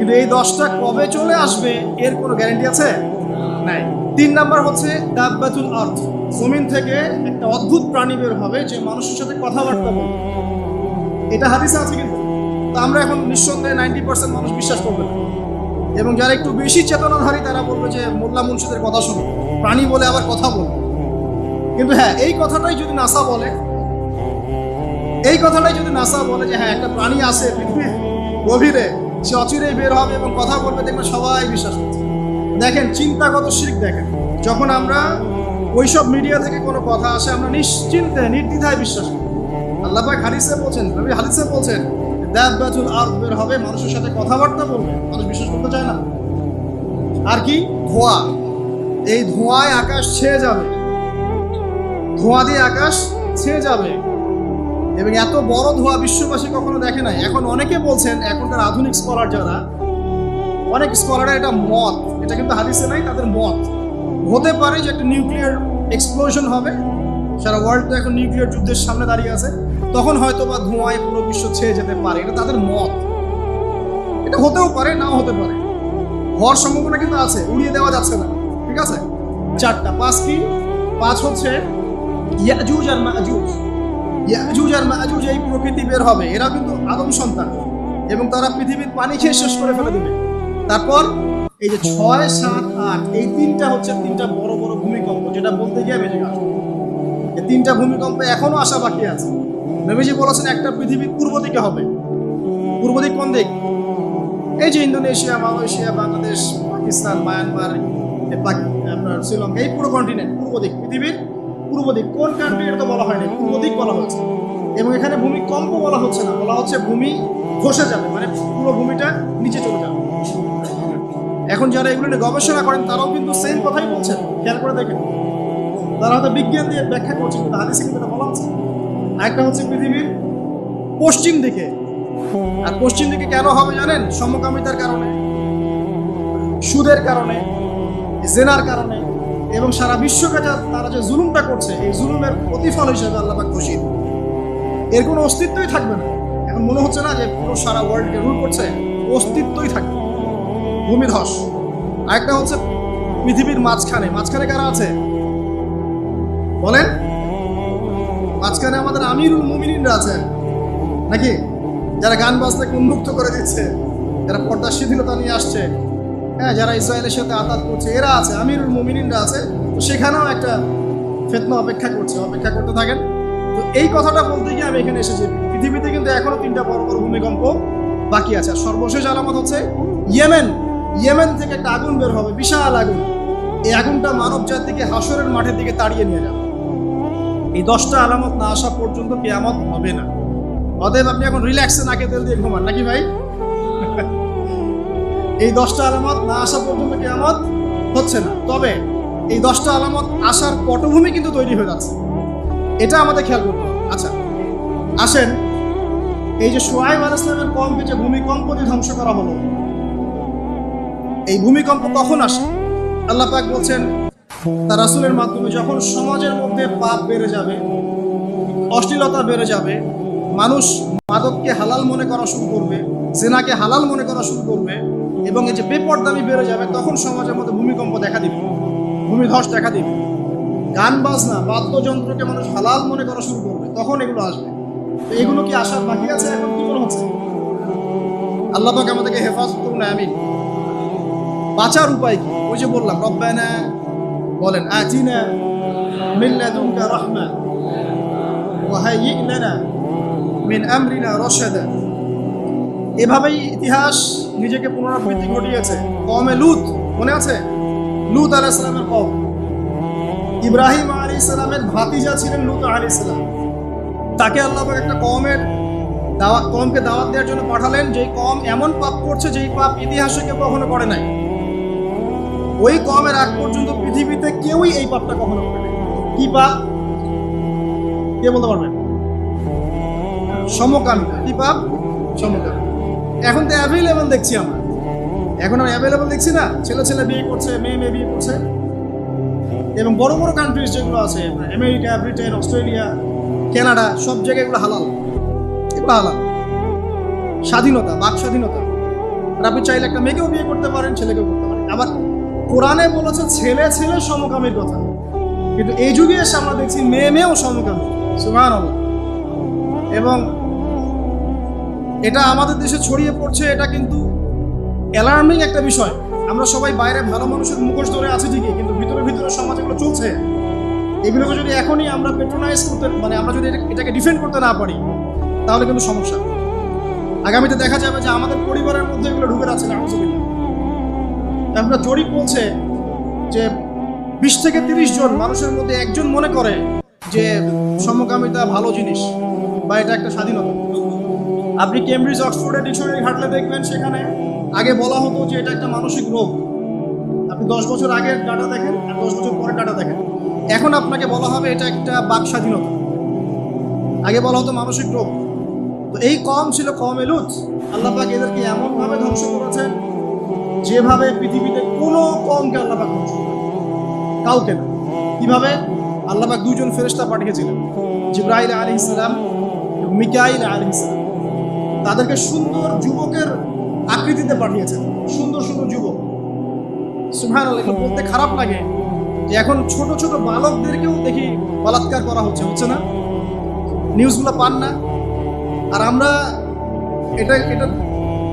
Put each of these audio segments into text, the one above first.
কিন্তু এই দশটা কবে চলে আসবে, এর কোনো গ্যারান্টি আছে? নাই। তিন নাম্বার হচ্ছে দাব্বাতুল আর্থ। জমিন থেকে একটা অদ্ভুত প্রাণী বের হবে যে মানুষের সাথে কথাবার্তা বলবে। এটা হাদিসে আছে কিন্তু। তো আমরা এখন নিঃসন্দেহে নাইনটি পার্সেন্ট মানুষ বিশ্বাস করবে না। এবং যারা একটু বেশি চেতনাধারী, তারা বলবে যে মোল্লা মুন্সিদের কথা শুনো প্রাণী বলে আবার কথা বলবে। কিন্তু হ্যাঁ এই কথাটাই যদি নাসা বলে, এই কথাটাই যদি নাসা বলে যে হ্যাঁ একটা প্রাণী আছে পৃথিবীর গভীরে সে অচিরেই বের হবে এবং কথা বলবে, দেখবে সবাই বিশ্বাস করছে। দেখেন, চিন্তাগত শিখ দেখেন। যখন আমরা ওইসব মিডিয়া থেকে কোনো কথা আসে, আমরা নিশ্চিন্তে, নির্দ্বিধায় বিশ্বাস করি। আল্লাহ পাক হাদিসে বলছেন, নবী হাদিসে বলছেন দাব্বাতুল আরদ বের হবে, মানুষের সাথে কথাবার্তা বলবে, মানুষ বিশ্বাস করতে চায় না। আর কি? ধোঁয়া। এই ধোঁয়ায় আকাশ ছেয়ে যাবে। ধোঁয়া দিয়ে আকাশ ছেয়ে যাবে। এবং এত বড় ধোঁয়া বিশ্ববাসী কখনো দেখে নাই। এখন অনেকে বলছেন, এখনকার আধুনিক স্কলার যারা, অনেক স্কলাররা এটা মত। এটা কিন্তু হাদিসে নাই, তাদের মত। হতে পারে যে একটা নিউক্লিয়ার এক্সপ্লোশন হবে। সারা ওয়ার্ল্ড তো এখন নিউক্লিয়ার যুদ্ধের সামনে দাঁড়িয়ে আছে। তখন হয়তো বা ধোঁয়ায় পুরো বিশ্ব ছেয়ে যেতে পারে। এটা তাদের মত। এটা হতেও পারে, নাও হতে পারে। হওয়ার সম্ভাবনা কিন্তু আছে, উড়িয়ে দেওয়া যাচ্ছে না। ঠিক আছে? চারটা, পাঁচ কি? পাঁচ হচ্ছে ইয়াজুজ আর মাজুজ। ইয়াজুজ আর মাজুজ এই প্রকৃতি বের হবে। এরা কিন্তু আদম সন্তান এবং তারা পৃথিবীর পানি খেয়ে শেষ করে ফেলে দেবে। তারপর এই যে ছয়, সাত, আট, এই তিনটা হচ্ছে তিনটা বড় বড় ভূমিকম্প, যেটা বলতে গিয়ে বেজে গেল। এই তিনটা ভূমিকম্প এখনও আসা বাকি আছে। নবীজি বলেছেন, একটা পৃথিবীর পূর্ব দিকে হবে। পূর্ব দিক কোন দিক? এই যে Indonesia, Malaysia, Bangladesh, Pakistan, Myanmar আপনার শ্রীলঙ্কা, এই পুরো কন্টিনেন্ট পূর্ব দিক, পৃথিবীর পূর্ব দিক কোন কান্ট্রি এটা তো বলা হয়নি পূর্ব দিক বলা হয়েছে এবং এখানে ভূমি কম্প বলা হচ্ছে না, বলা হচ্ছে ভূমি ধসে যাবে মানে পুরো ভূমিটা নিচে চলে যাবে। এখন যারা এগুলো নিয়ে গবেষণা করেন, তারাও কিন্তু সেম কথাই বলছেন, খেয়াল করে দেখেন। তারা হয়তো বিজ্ঞান দিয়ে ব্যাখ্যা করছে কিন্তু হাদিসে কিন্তু এটা বলা হচ্ছে আরেকটা হচ্ছে পৃথিবীর পশ্চিম দিকে। আর পশ্চিম দিকে কেন হবে জানেন? সমকামিতার কারণে, সুদের কারণে, জেনার কারণে এবং সারা বিশ্বকে যা- তারা যে জুলুমটা করছে, এই জুলুমের প্রতিফল হিসেবে আল্লাপাক খুশি। এর কোনো অস্তিত্বই থাকবে না। এখন মনে হচ্ছে না যে পুরো সারা ওয়ার্ল্ডকে রুল করছে, অস্তিত্বই থাকবে। ভূমিধস। আরেকটা হচ্ছে পৃথিবীর মাঝখানে। মাঝখানে কারা আছে? বলেন। মাঝখানে আমাদের আমিরুল মুমিনিনরা আছেন। নাকি? যারা গান বাজনাকে উন্মুক্ত করে দিচ্ছে। যারা পর্দার শিথিলতা নিয়ে আসছে। হ্যাঁ যারা ইসরায়েলের সাথে আতাত করছে, এরা আছে, আমিরুল মুমিনিনরা আছে। তো সেখানেও একটা ফেতনা অপেক্ষা করছে, অপেক্ষা করতে থাকেন। তো এই কথাটা বলতে গিয়ে আমি এখানে এসেছি। পৃথিবীতে কিন্তু এখনও তিনটা বড় বড় ভূমিকম্প বাকি আছে। আর সর্বশেষ আলামত হচ্ছে ইয়েমেন। ইয়েমেন থেকে একটা আগুন বের হবে, বিশাল আগুন। এই আগুনটা মানব জাতিকে হাসরের মাঠের দিকে তাড়িয়ে নিয়ে যাবে। এই দশটা আলামত না আসা পর্যন্ত কেয়ামত হবে না। অতএব আপনি এখন রিল্যাক্সে নাকে তেল দিয়ে ঘুমান, নাকি ভাই? এই দশটা আলামত না আসা পর্যন্ত কেয়ামত হচ্ছে না। তবে এই দশটা আলামত আসার পটভূমি কিন্তু তৈরি হয়ে যাচ্ছে। এটা আমাদের খেয়াল করতে হবে। আচ্ছা আসেন, এই যে সোহাইব আল ইসলামের কমকে যে ভূমিকম্প দিয়ে ধ্বংস করা হলো, এই ভূমিকম্প কখন আসে? আল্লাহ পাক বলছেন, তার রাসূলের মাধ্যমে যখন সমাজের মধ্যে পাপ বেড়ে যাবে, অশ্লীলতা বেড়ে যাবে, মানুষ মাদককে হালাল মনে করা শুরু করবে, জেনাকে হালাল মনে করা শুরু করবে এবং এই যে বেপরদামি বেড়ে যাবে, তখন সমাজের মধ্যে ভূমিকম্প দেখা দিবে, ভূমিধস দেখা দিবে। গান, বাজনা, বাদ্যযন্ত্রকে মানুষ হালাল মনে করা শুরু করবে, তখন এগুলো আসবে। তো এগুলো কি আসার বাকি আছে এখন কি মনে হচ্ছে আল্লাহ পাক আমাদেরকে হেফাজত করুন, আমিন। বাঁচার উপায় কি? ওই যে বললাম, রব্বানা বলেন, আতিনা মিন লাদুনকা রাহমা, ওয়া হাইয়্ লানা মিন আমরিনা রশাদা। এভাবেই ইতিহাস নিজেকে পুনরাবৃত্তি ঘটিয়েছে। কমে লুত, মনে আছে? লুত আলাইহিস সালামের কম ইব্রাহিম আলী সালামের ভাতিজা ছিলেন লুত আলী সালাম তাকে আল্লাহ একটা কমের দাওয়াত কমকে দাওয়াত দেওয়ার জন্য পাঠালেন। যেই কম এমন পাপ করছে যেই পাপ ইতিহাসে কেউ কখনো করে নাই। ওই কমের আগ পর্যন্ত পৃথিবীতে কেউই এই পাপটা কখনো করে কি পাপ? কে বলতে পারবেন সমকামিতা। কি পাপ? সমকামিতা। এখন তো অ্যাভেলেবল দেখছি আমরা। এখন আর অ্যাভেলেবল দেখছি না? ছেলে ছেলে বিয়ে করছে, মেয়ে মেয়ে বিয়ে করছে। এবং বড় বড় কান্ট্রিজ যেগুলো আছে আমেরিকা ব্রিটেন অস্ট্রেলিয়া কানাডা সব জায়গায় এগুলো হালাল। এগুলো হালাল। স্বাধীনতা, বাক স্বাধীনতা। আর আপনি চাইলে একটা মেয়েকেও বিয়ে করতে পারেন, ছেলেকেও করতে পারেন। আবার কোরআনে বলেছে, ছেলে ছেলে সমকামীর কথা। কিন্তু এই যুগে এসে আমরা দেখছি, মেয়ে মেয়েও সমকামী। সুমান এবং এটা আমাদের দেশে ছড়িয়ে পড়ছে, এটা কিন্তু অ্যালার্মিং একটা বিষয়। আমরা সবাই বাইরে ভালো মানুষের মুখোশ ধরে আছি ঠিকই, কিন্তু ভিতরে ভিতরে সমাজ এগুলো চলছে। এগুলোকে যদি এখনই আমরা পেট্রোনাইজ করতে মানে আমরা যদি এটা- এটাকে ডিফেন্ড করতে না পারি, তাহলে কিন্তু সমস্যা। আগামীতে দেখা যাবে যে আমাদের পরিবারের মধ্যে এগুলো ঢুকে যাচ্ছে না আমরা জরিপ বলছে যে বিশ থেকে তিরিশ জন মানুষের মধ্যে একজন মনে করে যে সমকামিতা ভালো জিনিস বা এটা একটা স্বাধীনতা। আপনি কেমব্রিজ অক্সফোর্ডের ডিকশনারি ঘাটলে দেখবেন সেখানে আগে বলা হতো যে এটা একটা মানসিক রোগ। আপনি দশ বছর আগের ডাটা দেখেন আর দশ বছর পরের ডাটা দেখেন। এখন আপনাকে বলা হবে এটা একটা বাক স্বাধীনতা। আগে বলা হতো মানসিক রোগ। তো এই কম ছিল, কম এলুত। আল্লাহ পাক এদেরকে এমনভাবে ধ্বংস করেছেন যেভাবে পৃথিবীতে কোনো কমকে আল্লাহ পাক ধ্বংস কাউকে না। কীভাবে? আল্লাহ পাক দুজন ফেরেস্তা পাঠিয়েছিলেন। জিব্রাইল আলী ইসলাম মিকাইল আলী ইসলাম তাদেরকে সুন্দর যুবকের আকৃতিতে পাঠিয়েছেন। সুন্দর সুন্দর যুবক। সুভান বলতে খারাপ লাগে যে এখন ছোট ছোট বালকদেরকেও দেখি বলাৎকার করা হচ্ছে হচ্ছে না? নিউজগুলো পান না। আর আমরা এটা এটা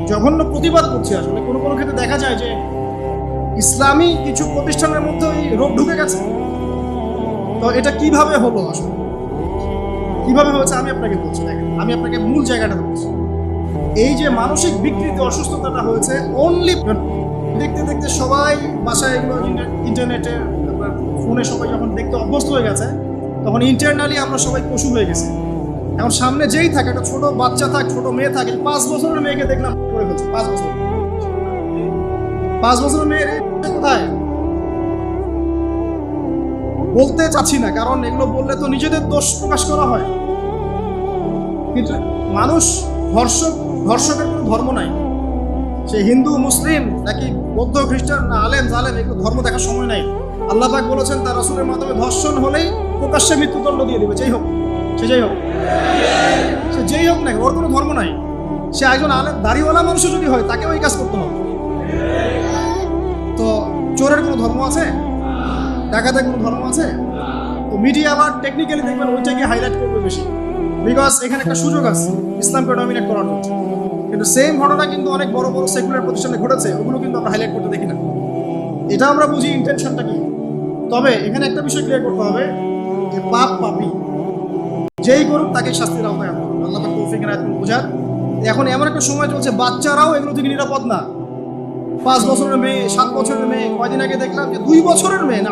জঘন্য প্রতিবাদ করছি আসলে। কোনো কোনো ক্ষেত্রে দেখা যায় যে ইসলামী কিছু প্রতিষ্ঠানের মধ্যে ওই রোগ ঢুকে গেছে। তো এটা কীভাবে হলো আসলে? কীভাবে হয়েছে আমি আপনাকে বলছি, দেখেন। আমি আপনাকে মূল জায়গাটা বলছি। এই যে মানসিক বিকৃতি, অসুস্থতাটা হয়েছে অনলি দেখতে দেখতে সবাই বাসায় এগুলো ইন্টার- ইন্টারনেটে ফোনে সবাই যখন দেখতে অভ্যস্ত হয়ে গেছে, তখন ইন্টারনালি আমরা সবাই পশু হয়ে গেছি। এখন সামনে যেই থাকে, একটা ছোট বাচ্চা থাক, ছোট মেয়ে থাকে পাঁচ বছরের মেয়েকে দেখলাম করে ফেলছে, পাঁচ বছর। পাঁচ বছরের মেয়ে কোথায়? বলতে চাচ্ছি না, কারণ এগুলো বললে তো নিজেদের দোষ প্রকাশ করা হয়। কিন্তু মানুষ ধর্ষক ধর্ষকের কোনো ধর্ম নাই। সে হিন্দু, মুসলিম, নাকি বৌদ্ধ, খ্রিস্টান, না আলেম, জালেম এগুলো ধর্ম দেখার সময় নাই। আল্লাহ পাক বলেছেন, তার রাসূলের মাধ্যমে ধর্ষণ হলেই প্রকাশ্যে মৃত্যুদণ্ড দিয়ে দেবে। যেই হোক, সে যেই হোক। সে যেই হোক না ওর কোনো ধর্ম নাই। সে একজন আলেম, দাড়িওয়ালা মানুষও যদি হয়, তাকেও এই কাজ করতে হবে। তো চোরের কোনো ধর্ম আছে? ডাকাতের কোনো ধর্ম আছে? তো মিডিয়া আবার টেকনিক্যালি দেখবেন, ওইটাকে হাইলাইট করবে বেশি। বিকজ এখানে একটা সুযোগ আছে, ইসলামকে ডমিনেট করার জন্য। কিন্তু সেম ঘটনা কিন্তু অনেক বড় বড় সেকুলার প্রতিষ্ঠানে ঘটেছে, ওগুলো কিন্তু আমরা হাইলাইট করতে দেখি না। এটা আমরা বুঝি ইন্টেনশনটা কি? তবে এখানে একটা বিষয় ক্লিয়ার করতে হবে, যে পাপ পাপি, যেই করুক তাকে শাস্তির আওতায় হবে। আল্লাহ পাক তৌফিক করুন বোঝার এখন এমন একটা সময় চলছে, বাচ্চারাও এগুলো থেকে নিরাপদ না। পাঁচ বছরের মেয়ে, সাত বছরের মেয়ে, কয়দিন আগে দেখলাম যে দুই বছরের মেয়ে না